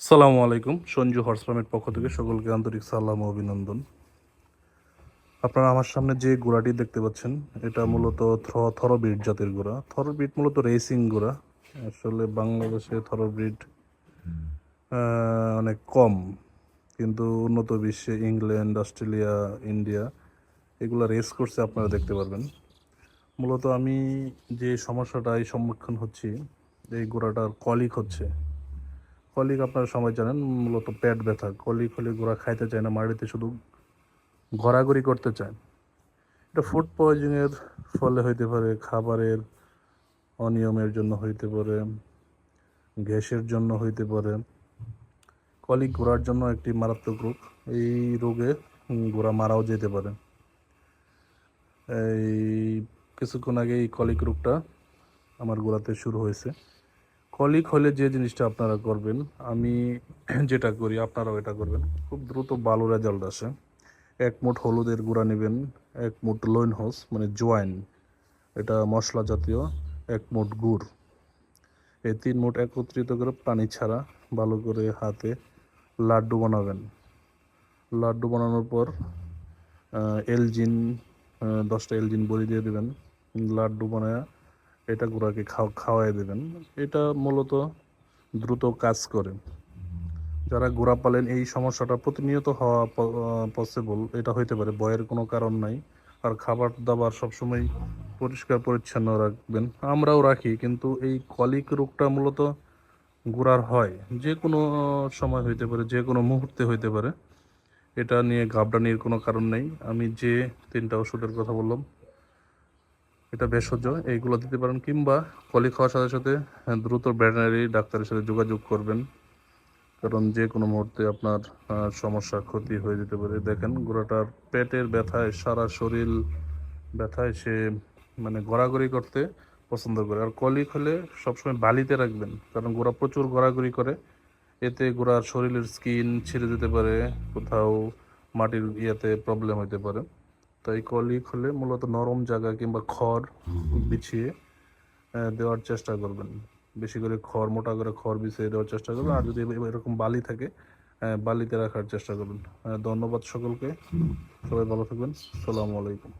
সালামু আলাইকুম, সঞ্জু হর্স ফার্মের পক্ষ থেকে সকলকে আন্তরিক সালাম অভিনন্দন। আপনারা আমার সামনে যে ঘোড়াটি দেখতে পাচ্ছেন, এটা মূলত থ- থরব্রিড জাতের ঘোড়া থরব্রিড মূলত রেসিং ঘোড়া আসলে বাংলাদেশে থরব্রিড অনেক কম, কিন্তু উন্নত বিশ্বে ইংল্যান্ড, অস্ট্রেলিয়া, ইন্ডিয়া এগুলো রেস করছে আপনারা দেখতে পারবেন। মূলত আমি যে সমস্যাটায় সম্মুখীন হচ্ছি, এই গোড়াটার কলিক হচ্ছে। কলিক আপনারা সবাই জানেন, মূলত পেট ব্যথা। কলিক হলে গোড়া খাইতে চায় না, মাড়িতে শুধু ঘোরাঘুরি করতে চায়। এটা ফুড পয়জনের ফলে হইতে পারে, খাবারের অনিয়মের জন্য হইতে পারে, গ্যাসের জন্য হইতে পারে। কলিক ঘোড়ার জন্য একটি মারাত্মক রোগ। এই রোগে ঘোড়া মারাও যেতে পারে। এই কিছুক্ষণ আগে এই কলিক রোগটা আমার গোড়াতে শুরু হয়েছে। কলিক হলে যে জিনিসটা আপনারা করবেন, আমি যেটা করি, আপনারাও এটা করবেন। খুব দ্রুত ভালো রেজাল্ট আসে। এক মুঠ হলুদের গুঁড়া নেবেন, এক মুঠ লোইন হোস মানে জোয়াইন, এটা মশলা জাতীয়, এক মুঠ গুড়। এই তিন মুঠ একত্রিত করে পানি ছাড়া ভালো করে হাতে লাড্ডু বানাবেন। লাড্ডু বানানোর পর এলজিন দশটা এলজিন বড়ি দিয়ে দেবেন। লাড্ডু বানায় এটা গুঁড়াকে খাও খাওয়াই দেবেন। এটা মূলত দ্রুত কাজ করে। যারা গোড়া পালেন, এই সমস্যাটা প্রতিনিয়ত হওয়া পসিবল এটা হইতে পারে ভয়ের কোনো কারণ নাই। আর খাবার দাবার সবসময় পরিষ্কার পরিচ্ছন্ন রাখবেন। আমরাও রাখি, কিন্তু এই কলিক রোগটা মূলত গোড়ার হয়। যে কোনো সময় হইতে পারে, যে কোনো মুহূর্তে হইতে পারে। এটা নিয়ে ঘাবড়ানির কোনো কারণ নেই। আমি যে তিনটা ওষুধের কথা বললাম এটা ভেষজ এইগুলো দিতে পারেন কিংবা কলি খাওয়ার সাথে সাথে হ্যাঁ, দ্রুত ভেটেনারি ডাক্তারের সাথে যোগাযোগ করবেন। কারণ যে কোনো মুহূর্তে আপনার সমস্যা ক্ষতি হয়ে যেতে পারে। দেখেন গোড়াটার পেটের ব্যথায় সারা শরীর ব্যথায় সে মানে গড়াগড়ি করতে পছন্দ করে। আর কলিক হলে সবসময় বালিতে রাখবেন কারণ গোড়া প্রচুর গড়াগড়ি করে। এতে গোড়ার শরীরের স্কিন ছিঁড়ে যেতে পারে কোথাও মাটির ইয়েতে প্রবলেম হতে পারে। তাই কলিক হলে মূলত নরম জায়গা কিংবা খড় বিছিয়ে দেওয়ার চেষ্টা করবেন। বেশি করে খড় মোটা করে খড় বিছিয়ে দেওয়ার চেষ্টা করবেন। আর যদি এরকম বালি থাকে বালিতে রাখার চেষ্টা করবেন। ধন্যবাদ সকলকে। সবাই ভালো থাকবেন। সালামু আলাইকুম।